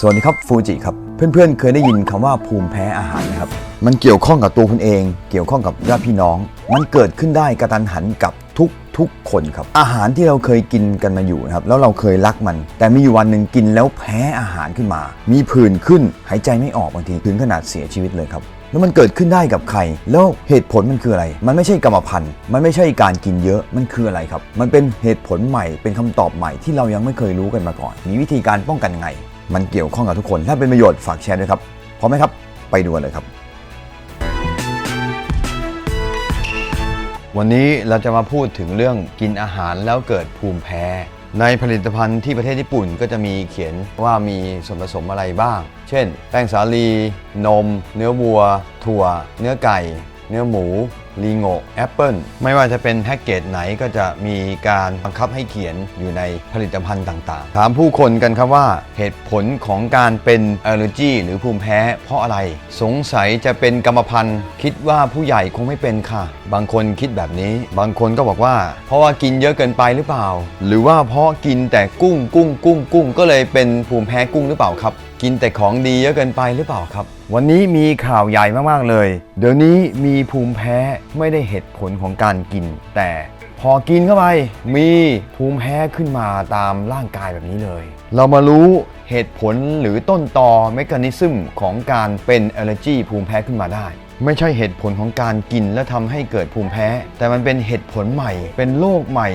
สวัสดีครับฟูจิครับ เพื่อนๆ เคยได้ยินคำว่าภูมิแพ้อาหารไหมครับ มันเกี่ยวข้องกับตัวคุณเอง เกี่ยวข้องกับญาติพี่น้อง มันเกิดขึ้นได้กระตันหันกับทุกทุกคนครับ อาหารที่เราเคยกินกันมาอยู่นะครับ แล้วเราเคยรักมัน แต่มีอยู่วันหนึ่งกินแล้วแพ้อาหารขึ้นมา มีผื่นขึ้นหายใจไม่ออกบางทีถึงขนาดเสียชีวิตเลยครับแล้วมันเกิดขึ้นได้กับใคร แล้วเหตุผลมันคืออะไร มันไม่ใช่กรรมพันธุ์ มันไม่ใช่การกินเยอะ มันคืออะไรครับ มันเป็นเหตุผลใหม่ เป็นคำตอบใหม่ที่เรายังไม่เคยรู้กันมาก่อน มีวิธีการป้องกันไง มันเกี่ยวข้องกับทุกคน ถ้าเป็นประโยชน์ฝากแชร์ด้วยครับพร้อมไหมครับ ไปดูกันเลยครับ วันนี้เราจะมาพูดถึงเรื่องกินอาหารแล้วเกิดภูมิแพ้ ในผลิตภัณฑ์ที่ประเทศญี่ปุ่นก็จะมีเขียนว่ามีส่วนผสมอะไรบ้าง เช่น แป้งสาลี นม เนื้อวัว ถั่ว เนื้อไก่ เนื้อหมู ลีโงแอปเปิลไม่ว่าจะเป็นแพ็กเกจไหนก็จะมีการบังคับให้เขียนอยู่ในผลิตภัณฑ์ต่างๆ ถามผู้คนกันครับว่าเหตุผลของการเป็นอ l ล e r จีหรือภูมิแพ้เพราะอะไร สงสัยจะเป็นกรรมพันธุ์ คิดว่าผู้ใหญ่คงไม่เป็นค่ะ บางคนคิดแบบนี้ บางคนก็บอกว่า เพราะว่ากินเยอะเกินไปหรือเปล่า หรือว่าเพราะกินแต่กุ้งกุ้งกุ้งกุ้งก็เลยเป็นภูมิแพ้กุ้งหรือเปล่าครับกินแต่ของดีเยอะเกินไปหรือเปล่าครับ วันนี้มีข่าวใหญ่มาก ๆ เลย เดี๋ยวนี้มีภูมิแพ้ไม่ได้เหตุผลของการกิน แต่พอกินเข้าไป มีภูมิแพ้ขึ้นมาตามร่างกายแบบนี้เลย เรามารู้เหตุผลหรือต้นตอเมคานิซึมของการเป็น a l l e r g y ภูมิแพ้ขึ้นมาได้ ไม่ใช่เหตุผลของการกินและทำให้เกิดภูมิแพ้ แต่มันเป็นเหตุผลใหม่ เป็นโรคใหม่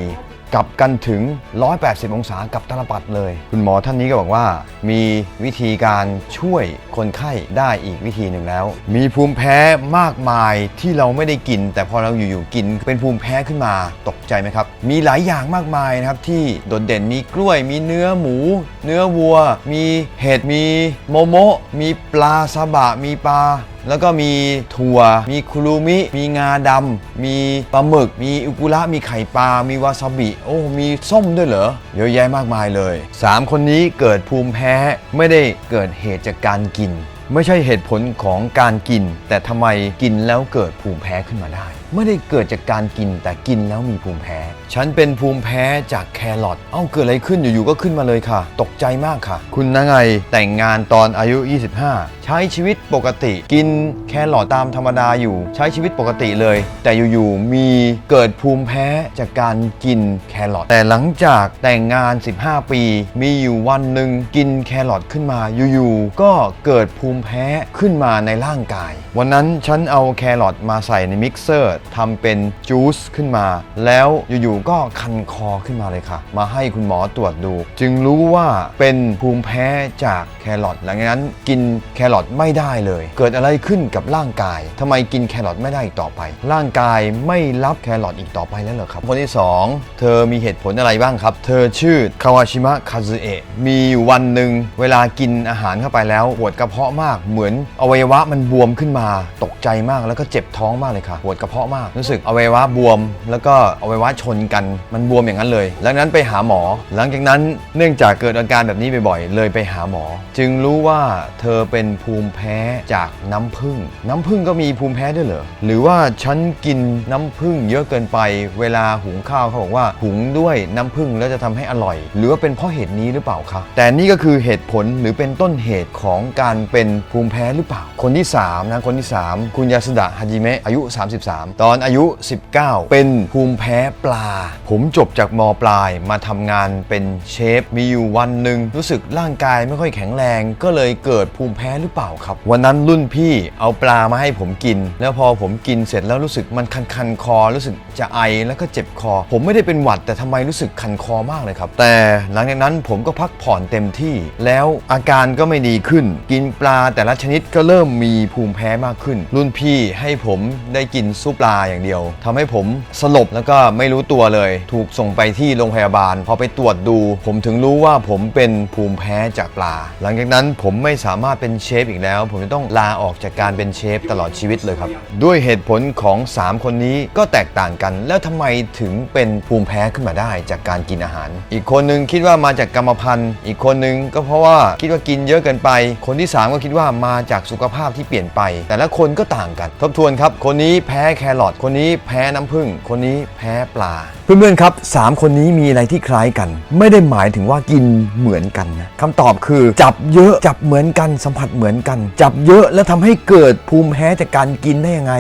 กลับกันถึง 180 องศากับตลปัดเลย คุณหมอท่านนี้ก็บอกว่า มีวิธีการช่วยคนไข้ได้อีกวิธีหนึ่งแล้ว มีภูมิแพ้มากมายที่เราไม่ได้กิน แต่พอเราอยู่ๆกินเป็นภูมิแพ้ขึ้นมาตกใจไหมครับ มีหลายอย่างมากมายนะครับที่โดดเด่นมีกล้วย มีเนื้อหมู เนื้อวัว มีเห็ดมีโมโมะมีปลาซาบะมีปลาแล้วก็มีถั่ว มีคุรุมิ มีงาดำ มีปลาหมึก มีอุกุระ มีไข่ปลา มีวาซาบิ โอ้ มีส้มด้วยเหรอ เยอะแยะมากมายเลย 3 คนนี้เกิดภูมิแพ้ไม่ได้เกิดเหตุจากการกิน ไม่ใช่เหตุผลของการกิน แต่ทำไมกินแล้วเกิดภูมิแพ้ขึ้นมาได้ ไม่ได้เกิดจากการกินแต่กินแล้วมีภูมิแพ้ ฉันเป็นภูมิแพ้จากแครอทเอ้าเกิดอะไรขึ้นอยู่ๆก็ขึ้นมาเลยค่ะ ตกใจมากค่ะ คุณนางไงแต่งงานตอนอายุ 25 ใช้ชีวิตปกติ กินแครอทตามธรรมดาอยู่ ใช้ชีวิตปกติเลย แต่อยู่ๆมีเกิดภูมิแพ้จากการกินแครอทแต่หลังจากแต่งงาน 15 ปี มีอยู่วันหนึ่งกินแครอทขึ้นมาอยู่ๆก็เกิดภูมิแพ้ขึ้นมาในร่างกาย วันนั้นฉันเอาแครอทมาใส่ในมิกเซอร์ทำเป็นจูสขึ้นมา แล้วอยู่ๆก็คันคอขึ้นมาเลยค่ะ มาให้คุณหมอตรวจดู จึงรู้ว่าเป็นภูมิแพ้จากแครอทหลังจากนั้นกินแครอทไม่ได้เลย เกิดอะไรขึ้นกับร่างกายทำไมกินแครอทไม่ได้อีกต่อไป ร่างกายไม่รับแครอทอีกต่อไปแล้วเหรอครับคนที่ 2 เธอมีเหตุผลอะไรบ้างครับ เธอชื่อคาวาชิมะคาซึเอะมีอยู่วันหนึ่งเวลากินอาหารเข้าไปแล้วปวดกระเพาะมากเหมือนอวัยวะมันบวมขึ้นมาตกใจมากแล้วก็เจ็บท้องมากเลยค่ะปวดกระเพาะมากรู้สึกอวัยวะบวม แล้วก็อวัยวะชนกันมันบวมอย่างนั้นเลยหลังนั้นไปหาหมอ หลังจากนั้นเนื่องจากเกิดอาการแบบนี้บ่อยๆเลยไปหาหมอ จึงรู้ว่าเธอเป็นภูมิแพ้จากน้ำผึ้งน้ำผึ้งก็มีภูมิแพ้ด้วยเหรอหรือว่าฉันกินน้ำผึ้งเยอะเกินไป เวลาหุงข้าวเขาบอกว่าหุงด้วยน้ำผึ้งแล้วจะทำให้อร่อย หรือว่าเป็นเพราะเหตุนี้หรือเปล่าคะแต่นี่ก็คือเหตุผลหรือเป็นต้นเหตุของการเป็นภูมิแพ้หรือเปล่า คนที่3นะคนที่ 3 คุณยาสดะฮาจิเมะอายุ 33 ตอนอายุ 19 เป็นภูมิแพ้ปลา ผมจบจากมปลายมาทำงานเป็นเชฟมีอยู่วันหนึ่งรู้สึกร่างกายไม่ค่อยแข็งแรง ก็เลยเกิดภูมิแพ้หรือเปล่าครับ วันนั้นรุ่นพี่เอาปลามาให้ผมกิน แล้วพอผมกินเสร็จแล้วรู้สึกมันคันคันคอ รู้สึกจะไอแล้วก็เจ็บคอ ผมไม่ได้เป็นหวัดแต่ทำไมรู้สึกคันคอมากเลยครับ แต่หลังจากนั้นผมก็พักผ่อนเต็มที่ แล้วอาการก็ไม่ดีขึ้น กินปลาแต่ละชนิดก็เริ่มมีภูมิแพ้มากขึ้น รุ่นพี่ให้ผมได้กินซุปปลาอย่างเดียวทำให้ผมสลบแล้วก็ไม่รู้ตัวเลย ถูกส่งไปที่โรงพยาบาล พอไปตรวจดู ผมถึงรู้ว่าผมเป็นภูมิแพ้จากปลา หลังจากนั้นผมไม่สามารถเป็นเชฟอีกแล้ว ผมจะต้องลาออกจากการเป็นเชฟตลอดชีวิตเลยครับ ด้วยเหตุผลของ 3 คนนี้ก็แตกต่างกัน แล้วทำไมถึงเป็นภูมิแพ้ขึ้นมาได้จากการกินอาหาร อีกคนนึงคิดว่ามาจากกรรมพันธุ์ อีกคนนึงก็เพราะว่าคิดว่ากินเยอะเกินไป คนที่ 3 ก็คิดว่ามาจากสุขภาพที่เปลี่ยนไป แต่ละคนก็ต่างกัน ทบทวนครับ คนนี้แพ้แครอทคนนี้แพ้น้ำผึ้งคนนี้แพ้ปลา เพื่อนๆครับสามคนนี้มีอะไรที่คล้ายกัน ไม่ได้หมายถึงว่ากินเหมือนกันนะคำตอบคือ จับเยอะจับเหมือนกันสัมผัสเหมือนกัน จับเยอะแล้วทำให้เกิดภูมิแพ้จากการกินได้ยังไง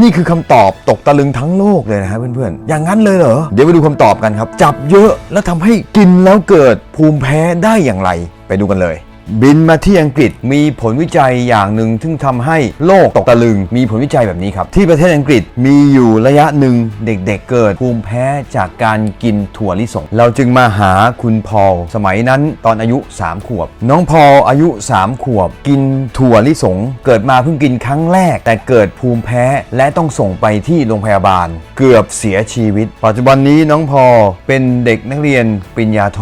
นี่คือคำตอบตกตะลึงทั้งโลกเลยนะฮะเพื่อนๆอย่างนั้นเลยเหรอเดี๋ยวไปดูคำตอบกันครับ จับเยอะแล้วทำให้กินแล้วเกิดภูมิแพ้ได้อย่างไร ไปดูกันเลย บินมาที่อังกฤษมีผลวิจัยอย่างหนึ่งซึ่งทำให้โลกตกตะลึง มีผลวิจัยแบบนี้ครับ ที่ประเทศอังกฤษมีอยู่ระยะหนึ่งเด็กๆเกิดภูมิแพ้จากการกินถั่วลิสง เราจึงมาหาคุณพอลสมัยนั้นตอนอายุ 3 ขวบ น้องพอลอายุ 3 ขวบ กินถั่วลิสง เกิดมาเพิ่งกินครั้งแรก แต่เกิดภูมิแพ้และต้องส่งไปที่โรงพยาบาล เกือบเสียชีวิต ปัจจุบันนี้น้องพอลเป็นเด็กนักเรียนปริญญาโท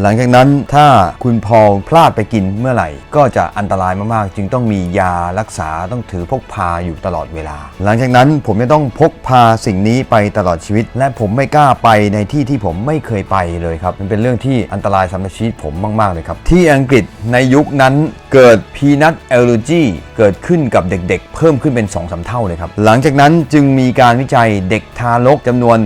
หลังจากนั้นถ้าคุณพอลพลาดไปกินเมื่อไหร่ ก็จะอันตรายมากๆ จึงต้องมียารักษาต้องถือพกพาอยู่ตลอดเวลา หลังจากนั้นผมจะต้องพกพาสิ่งนี้ไปตลอดชีวิต และผมไม่กล้าไปในที่ที่ผมไม่เคยไปเลยครับมันเป็นเรื่องที่อันตรายสำหรับชีวิตผมมากๆเลยครับที่อังกฤษในยุคนั้นเกิดพีนัทแอลเลอร์จีเกิดขึ้นกับเด็กๆ เพิ่มขึ้นเป็น2อสเท่าเลยครับหลังจากนั้นจึงมีการวิจัยเด็กทารกจำนวน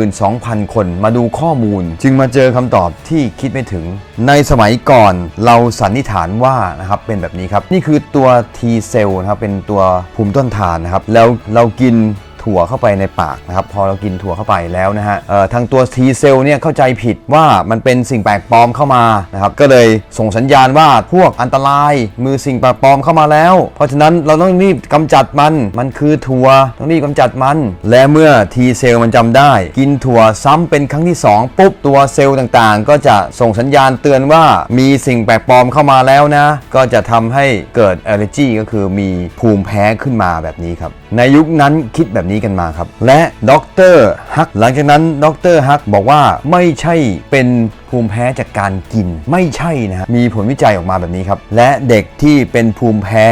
12,000 คนมาดูข้อมูล จึงมาเจอคำตอบที่คิดไม่ถึง ในสมัยก่อนเราสันนิษฐานว่านะครับเป็นแบบนี้ครับ นี่คือตัว T เซลล์นะครับเป็นตัวภูมิต้นทานนะครับแล้วเรากิน ถั่วเข้าไปในปากนะครับพอเรากินถั่วเข้าไปแล้วนะฮะทางตัว T เซลล์เนี่ยเข้าใจผิดว่ามันเป็นสิ่งแปลกปลอมเข้ามานะครับก็เลยส่งสัญญาณว่าพวกอันตรายมือสิ่งแปลกปลอมเข้ามาแล้ว เพราะฉะนั้นเราต้องรีบกำจัดมันมันคือถั่วต้องรีบกำจัดมัน และเมื่อ T เซลล์มันจำได้ กินถั่วซ้ำเป็นครั้งที่ 2 ปุ๊บตัวเซลล์ต่างๆ ก็จะส่งสัญญาณเตือนว่ามีสิ่งแปลกปลอมเข้ามาแล้วนะ ก็จะทำให้เกิด allergy ก็คือมีภูมิแพ้ขึ้นมาแบบนี้ครับในยุคนั้นคิดแบบนี้กันมาครับ และดรฮักหลังจากนั้นดรฮักบอกว่าไม่ใช่เป็น ภูมิแพ้จากการกินไม่ใช่นะมีผลวิจัยออกมาแบบนี้ครับ และเด็กที่เป็นภูมิแพ้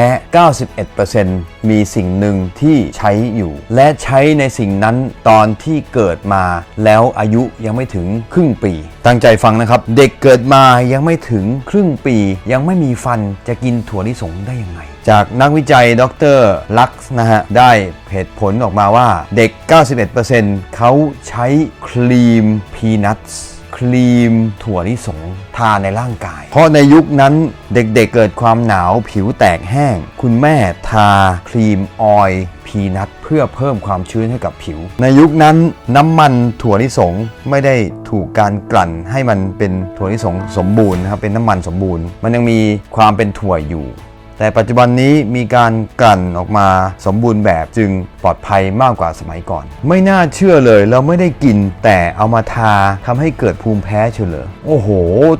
91%มีสิ่งหนึ่งที่ใช้อยู่ และใช้ในสิ่งนั้นตอนที่เกิดมาแล้วอายุยังไม่ถึงครึ่งปี ตั้งใจฟังนะครับ เด็กเกิดมายังไม่ถึงครึ่งปี ยังไม่มีฟันจะกินถั่วลิสงได้ยังไง จากนักวิจัยดรลักซ์นะฮะได้เหตุผลออกมาว่าเด็ก 91%เขาใช้ครีมพีนัทส์ ครีมถั่วลิสงทาในร่างกาย เพราะในยุคนั้นเด็กๆเเกิดความหนาวผิวแตกแห้ง คุณแม่ทาครีมออยพีนัทเพื่อเพิ่มความชื้นให้กับผิว ในยุคนั้นน้ำมันถั่วลิสงไม่ได้ถูกการกลั่นให้มันเป็นถั่วลิสงสมบูรณ์นะครับเป็นน้ำมันสมบูรณ์ มันยังมีความเป็นถั่วอยู่ แต่ปัจจุบันนี้มีการกลั่นออกมาสมบูรณ์แบบจึงปลอดภัยมากกว่าสมัยก่อน ไม่น่าเชื่อเลยเราไม่ได้กินแต่เอามาทาทำให้เกิดภูมิแพ้เฉลยโอ้โห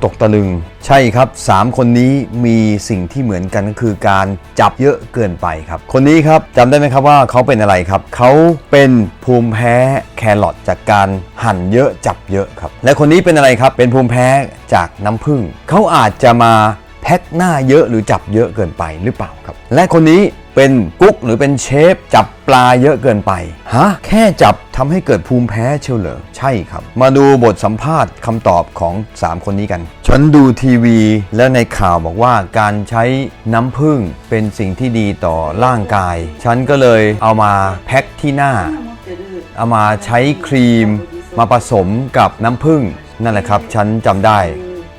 ตกตะลึง ใช่ครับ 3 คนนี้มีสิ่งที่เหมือนกันก็คือการจับเยอะเกินไปครับ คนนี้ครับจำได้ไหมครับว่าเขาเป็นอะไรครับ เขาเป็นภูมิแพ้แครอทจากการหั่นเยอะจับเยอะครับ และคนนี้เป็นอะไรครับเป็นภูมิแพ้จากน้ำผึ้งเขาอาจจะมา พ็คหน้าเยอะหรือจับเยอะเกินไปหรือเปล่าครับ และคนนี้เป็นกุ๊กหรือเป็นเชฟ จับปลาเยอะเกินไปฮะแค่จับทำให้เกิดภูมิแพ้เชียวเหรอใช่ครับ มาดูบทสัมภาษณ์คำตอบของ 3 คนนี้กัน ฉันดูทีวีแล้วในข่าวบอกว่าการใช้น้ำผึ้งเป็นสิ่งที่ดีต่อร่างกาย ฉันก็เลยเอามาแพ็คที่หน้า เอามาใช้ครีม มาผสมกับน้ำผึ้งนั่นแหละครับ ฉันจำได้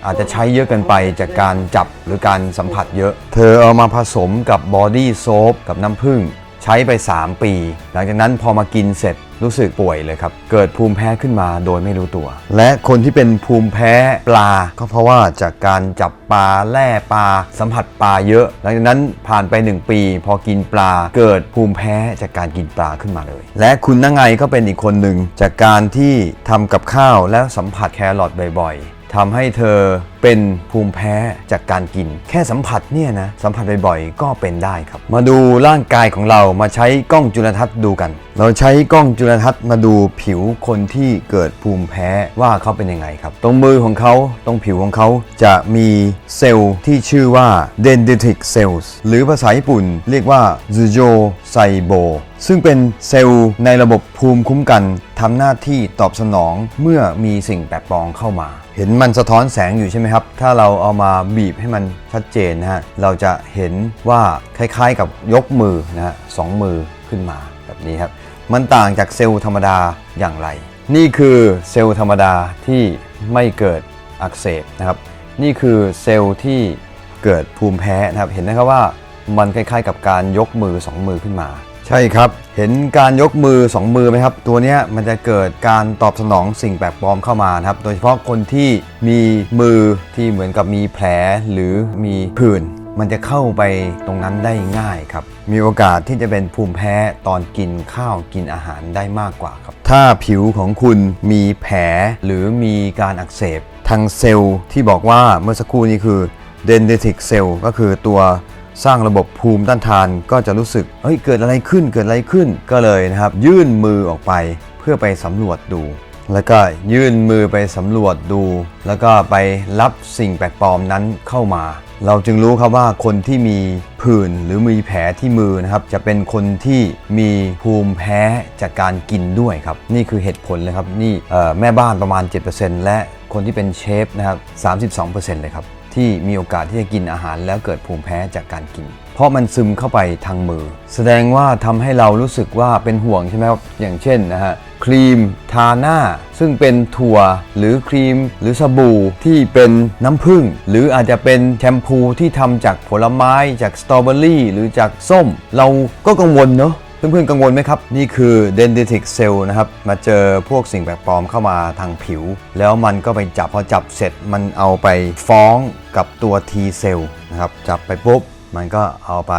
อาจจะใช้เยอะเกินไปจากการจับหรือการสัมผัสเยอะ เธอเอามาผสมกับบอดี้โซฟกับน้ำผึ้งใช้ไป 3 ปี หลังจากนั้นพอมากินเสร็จ รู้สึกป่วยเลยครับ เกิดภูมิแพ้ขึ้นมาโดยไม่รู้ตัว และคนที่เป็นภูมิแพ้ปลา ก็เพราะว่าจากการจับปลาแล่ปลา สัมผัสปลาเยอะ หลังจากนั้นผ่านไป 1 ปี พอกินปลา เกิดภูมิแพ้จากการกินปลาขึ้นมาเลย และคุณนั่งไงก็เป็นอีกคนหนึ่งจากการที่ทำกับข้าวแล้วสัมผัสแครอทบ่อยๆทำให้เธอเป็นภูมิแพ้จากการกิน แค่สัมผัสเนี่ยนะ สัมผัสบ่อยๆ ก็เป็นได้ครับ มาดูร่างกายของเรามาใช้กล้องจุลทรรศน์ดูกันเราใช้กล้องจุลทรรศน์มาดูผิวคนที่เกิดภูมิแพ้ว่าเขาเป็นยังไงครับ ตรงมือของเขาตรงผิวของเขาจะมีเซลล์ที่ชื่อว่า dendritic cells หรือภาษาญี่ปุ่นเรียกว่า zujo saibo ซึ่งเป็นเซลล์ในระบบภูมิคุ้มกันทำหน้าที่ตอบสนองเมื่อมีสิ่งแปลกปลอมเข้ามา เห็นมันสะท้อนแสงอยู่ใช่ไหมครับ ถ้าเราเอามาบีบให้มันชัดเจนนะฮะเราจะเห็นว่าคล้ายๆกับยกมือนะฮะสองมือขึ้นมา แบบนี้ครับ มันต่างจากเซลล์ธรรมดาอย่างไร นี่คือเซลล์ธรรมดาที่ไม่เกิดอักเสบนะครับ นี่คือเซลล์ที่เกิดภูมิแพ้นะครับ เห็นนะครับว่ามันคล้ายๆ กับการยกมือ 2 มือขึ้นมา ใช่ครับ เห็นการยกมือ 2 มือไหมครับ ตัวนี้มันจะเกิดการตอบสนองสิ่งแปลกปลอมเข้ามานะครับ โดยเฉพาะคนที่มีมือที่เหมือนกับมีแผลหรือมีผื่น มันจะเข้าไปตรงนั้นได้ง่ายครับ มีโอกาสที่จะเป็นภูมิแพ้ตอนกินข้าวกินอาหารได้มากกว่าครับ ถ้าผิวของคุณมีแผลหรือมีการอักเสบทางเซลล์ที่บอกว่าเมื่อสักครู่นี้คือ dendritic cell ก็คือตัวสร้างระบบภูมิต้านทานก็จะรู้สึก เฮ้ย เกิดอะไรขึ้น เกิดอะไรขึ้น ก็เลยนะครับ ยื่นมือออกไปเพื่อไปสำรวจดู แล้วก็ยื่นมือไปสำรวจดู แล้วก็ไปรับสิ่งแปลกปลอมนั้นเข้ามา เราจึงรู้ครับว่าคนที่มีผื่นหรือมีแผลที่มือนะครับ จะเป็นคนที่มีภูมิแพ้จากการกินด้วยครับ นี่คือเหตุผลเลยครับ นี่แม่บ้านประมาณ 7%และคนที่เป็นเชฟนะครับ 32%เลยครับที่มีโอกาสที่จะกินอาหารแล้วเกิดภูมิแพ้จากการกิน เพราะมันซึมเข้าไปทางมือ แสดงว่าทำให้เรารู้สึกว่าเป็นห่วงใช่ไหมครับอย่างเช่นนะฮะ ครีมทาหน้า ซึ่งเป็นถั่วหรือครีมหรือสบู่ที่เป็นน้ำผึ้งหรืออาจจะเป็นแชมพูที่ทำจากผลไม้จากสตรอเบอรี่หรือจากส้ม เราก็กังวลเนอะเพื่อนๆกังวลไหมครับ นี่คือ dendritic cell นะครับ มาเจอพวกสิ่งแปลกปลอมเข้ามาทางผิว แล้วมันก็ไปจับ พอจับเสร็จมันเอาไปฟ้องกับตัว T cell นะครับ จับไปปุ๊บ มันก็เอาไป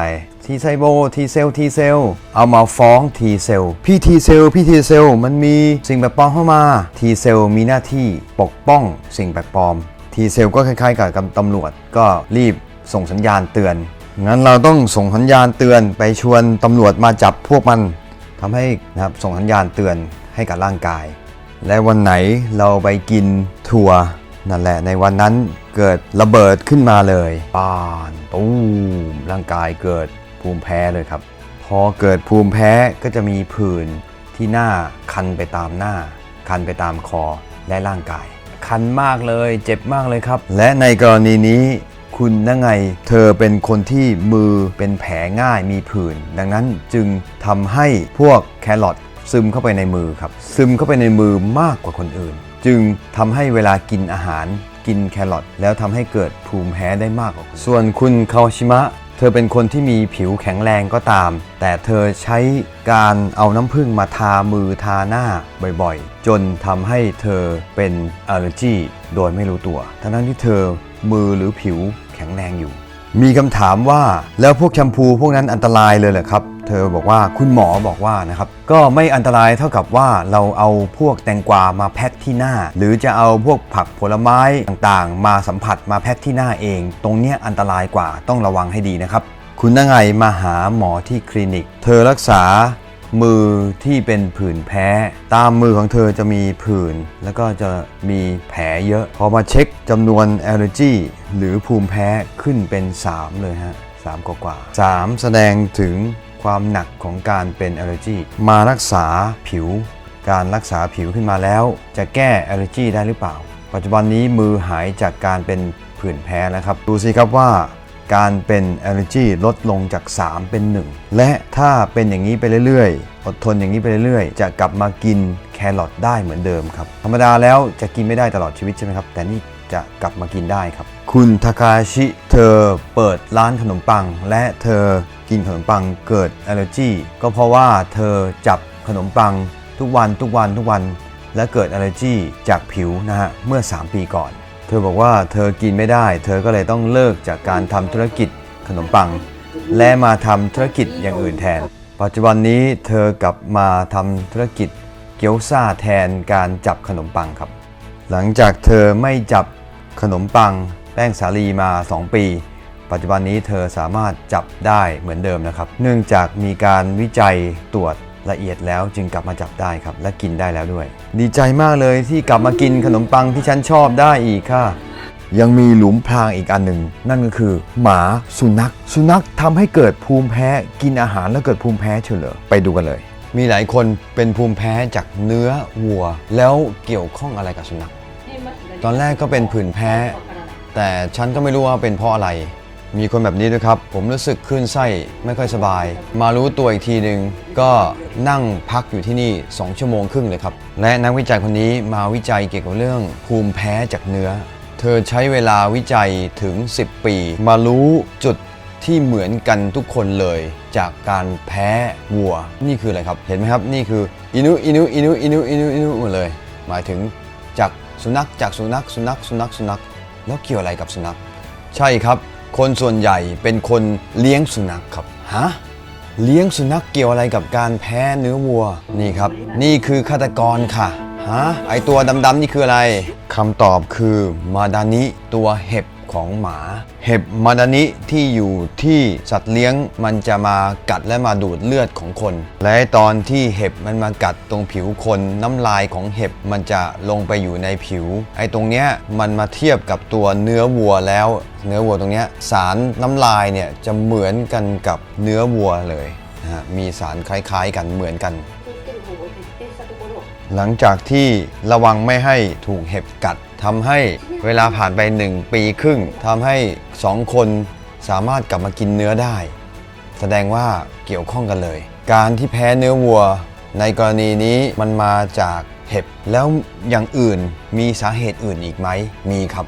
T ไซโบ T cell T cell เอามาฟ้อง T cell พี่ T cell พี่ T cell มันมีสิ่งแปลกปลอมเข้ามา T cell มีหน้าที่ปกป้องสิ่งแปลกปลอม T cell ก็คล้ายๆ กับตำรวจก็รีบส่งสัญญาณเตือน งั้นเราต้องส่งสัญญาณเตือนไปชวนตำรวจมาจับพวกมันทำให้นะครับส่งสัญญาณเตือนให้กับร่างกาย และวันไหนเราไปกินถั่วนั่นแหละในวันนั้นเกิดระเบิดขึ้นมาเลยปานตูมร่างกายเกิด ภูมิแพ้เลยครับ พอเกิดภูมิแพ้ก็จะมีผื่นที่หน้าคันไปตามหน้า คันไปตามคอและร่างกาย คันมากเลยเจ็บมากเลยครับ และในกรณีนี้คุณนั่งไงเธอเป็นคนที่มือเป็นแผลง่ายมีผื่น ดังนั้นจึงทำให้พวกแครอทซึมเข้าไปในมือครับ ซึมเข้าไปในมือมากกว่าคนอื่น จึงทำให้เวลากินอาหารกินแครอทแล้วทำให้เกิดภูมิแพ้ได้มากกว่าส่วนคุณคาวชิมะ ธอเป็นคนที่มีผิวแข็งแรงก็ตาม แต่เธอใช้การเอาน้ำผึ้งมาทามือทาหน้าบ่อยๆ จนทำให้เธอเป็นอัลเลอร์จีโดยไม่รู้ตัว ทั้งนั้นที่เธอมือหรือผิวแข็งแรงอยู่ มีคำถามว่าแล้วพวกแชมพูพวกนั้นอันตรายเลยเหรอครับ เธอบอกว่าคุณหมอบอกว่านะครับก็ไม่อันตรายเท่ากับว่าเราเอาพวกแตงกวามาแพทที่หน้า หรือจะเอาพวกผักผลไม้ต่างๆ มาสัมผัสมาแพทที่หน้าเอง ตรงเนี้ยอันตรายกว่าต้องระวังให้ดีนะครับ คุณนางไงมาหาหมอที่คลินิก เธอรักษามือที่เป็นผื่นแพ้ ตามมือของเธอจะมีผื่น แล้วก็จะมีแผลเยอะ พอมาเช็คจำนวนแอลเลอร์จีหรือภูมิแพ้ขึ้นเป็น 3 เลยฮะสามกว่ากว่าสามแสดงถึง ความหนักของการเป็นแอลเลอร์จีมารักษาผิว การรักษาผิวขึ้นมาแล้ว จะแก้แอลเลอร์จีได้หรือเปล่า ปัจจุบันนี้มือหายจากการเป็นผื่นแพ้แล้วครับ ดูสิครับว่าการเป็นแอลเลอร์จีลดลงจาก 3 เป็น 1 และถ้าเป็นอย่างนี้ไปเรื่อยๆ อดทนอย่างนี้ไปเรื่อยๆ จะกลับมากินแครอทได้เหมือนเดิมครับ ธรรมดาแล้วจะกินไม่ได้ตลอดชีวิตใช่ไหมครับ แต่นี่ จะกลับมากินได้ครับ คุณทาคาชิเธอเปิดร้านขนมปัง และเธอกินขนมปังเกิดแอลเลอร์จีก็เพราะว่าเธอจับขนมปังทุกวันทุกวันทุกวัน และเกิดแอลเลอร์จีจากผิวนะฮะเมื่อ 3 ปีก่อน เธอบอกว่าเธอกินไม่ได้ เธอก็เลยต้องเลิกจากการทำธุรกิจขนมปัง และมาทำธุรกิจอย่างอื่นแทน ปัจจุบันนี้เธอกลับมาทำธุรกิจเกี๊ยวซ่าแทนการจับขนมปังครับ หลังจากเธอไม่จับ ขนมปังแป้งสาลีมา 2 ปี ปัจจุบันนี้เธอสามารถจับได้เหมือนเดิมนะครับ เนื่องจากมีการวิจัยตรวจละเอียดแล้วจึงกลับมาจับได้ครับ และกินได้แล้วด้วย ดีใจมากเลยที่กลับมากินขนมปังที่ฉันชอบได้อีกค่ะ ยังมีหลุมพรางอีกอันหนึ่ง นั่นก็คือ หมาสุนัข สุนัขทำให้เกิดภูมิแพ้กินอาหารแล้วเกิดภูมิแพ้เฉลยไปดูกันเลย มีหลายคนเป็นภูมิแพ้จากเนื้อวัว แล้วเกี่ยวข้องอะไรกับสุนัข ตอนแรกก็เป็นผื่นแพ้ แต่ฉันก็ไม่รู้ว่าเป็นเพราะอะไร มีคนแบบนี้ด้วยครับ ผมรู้สึกคลื่นไส้ไม่ค่อยสบาย มารู้ตัวอีกทีหนึ่งก็นั่งพักอยู่ที่นี่ 2 ชั่วโมงครึ่งเลยครับ และนักวิจัยคนนี้มาวิจัยเกี่ยวกับเรื่องภูมิแพ้จากเนื้อ เธอใช้เวลาวิจัยถึง 10 ปี มารู้จุดที่เหมือนกันทุกคนเลยจากการแพ้วัว นี่คืออะไรครับ เห็นไหมครับ นี่คืออินุอินุอินุอินุอินุอินุหมดเลย หมายถึงจาก สุนัขจากสุนัขสุนัขสุนัขสุนัขแล้วเกี่ยวอะไรกับสุนัข ใช่ครับ คนส่วนใหญ่เป็นคนเลี้ยงสุนัขครับฮะเลี้ยงสุนัขเกี่ยวอะไรกับการแพ้เนื้อวัวนี่ครับ นี่คือฆาตกรค่ะฮะไอตัวดำๆนี่คืออะไรคำตอบคือมาดานิตัวเห็บ ของหมา เห็บมาดานิที่อยู่ที่สัตว์เลี้ยงมันจะมากัดและมาดูดเลือดของคน และตอนที่เห็บมันมากัดตรงผิวคนน้ำลายของเห็บมันจะลงไปอยู่ในผิว ไอ้ตรงเนี้ยมันมาเทียบกับตัวเนื้อวัวแล้ว เนื้อวัวตรงเนี้ยสารน้ำลายเนี่ยจะเหมือนกันกับเนื้อวัวเลยนะฮะมีสารคล้ายๆกันเหมือนกันหลังจากที่ระวังไม่ให้ถูกเห็บกัด ทำให้เวลาผ่านไป 1 ปีครึ่งทำให้ 2 คนสามารถกลับมากินเนื้อได้ แสดงว่าเกี่ยวข้องกันเลย การที่แพ้เนื้อวัว ในกรณีนี้มันมาจากเห็บแล้วอย่างอื่นมีสาเหตุอื่นอีกไหมมีครับ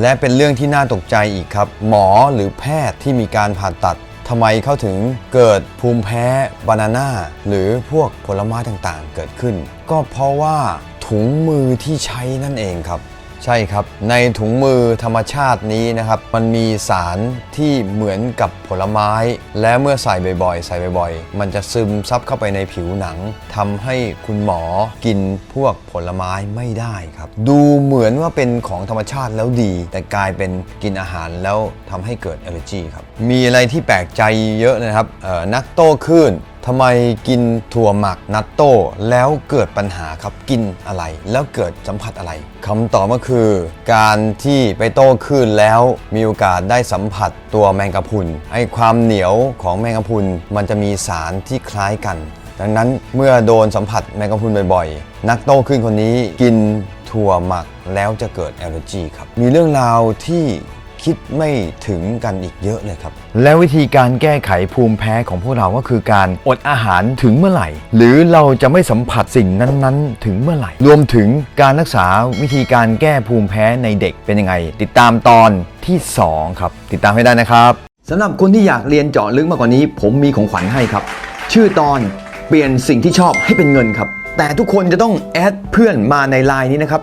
และเป็นเรื่องที่น่าตกใจอีกครับ หมอหรือแพทย์ที่มีการผ่าตัดทำไมเขาถึงเกิดภูมิแพ้บานาน่าหรือพวกผลไม้ต่างๆ เกิดขึ้น ก็เพราะว่าถุงมือที่ใช้นั่นเองครับ ใช่ครับ ในถุงมือธรรมชาตินี้นะครับ มันมีสารที่เหมือนกับผลไม้ และเมื่อใส่บ่อยๆ ใส่บ่อยๆ มันจะซึมซับเข้าไปในผิวหนังทำให้คุณหมอกินพวกผลไม้ไม่ได้ครับ ดูเหมือนว่าเป็นของธรรมชาติแล้วดี แต่กลายเป็นกินอาหารแล้วทำให้เกิด a l ล e r g y ครับ มีอะไรที่แปลกใจเยอะนะครับนักโต้คลื่น ทำไมกินถั่วหมักนัตโต้แล้วเกิดปัญหาครับกินอะไร แล้วเกิดสัมผัสอะไรคำตอบก็คือ การที่ไปโต้คลื่นแล้วมีโอกาสได้สัมผัสตัวแมงกะพรุนไอความเหนียวของแมงกะพรุนมันจะมีสารที่คล้ายกัน ดังนั้นเมื่อโดนสัมผัสแมงกะพรุนบ่อยๆ นักโต้คลื่นคนนี้กินถั่วหมักแล้วจะเกิดแอลเลอร์จีครับมีเรื่องราวที่ คิดไม่ถึงกันอีกเยอะเลยครับ และวิธีการแก้ไขภูมิแพ้ของพวกเราก็คือการอดอาหารถึงเมื่อไหร่ หรือเราจะไม่สัมผัสสิ่งนั้นๆ ถึงเมื่อไหร่ รวมถึงการรักษาวิธีการแก้ภูมิแพ้ในเด็กเป็นยังไง ติดตามตอนที่ 2 ครับ ติดตามให้ได้นะครับสำหรับคนที่อยากเรียนเจาะลึกมากกว่านี้ ผมมีของขวัญให้ครับ ชื่อตอนเปลี่ยนสิ่งที่ชอบให้เป็นเงินครับ แต่ทุกคนจะต้องแอดเพื่อนมาในไลน์นี้นะครับ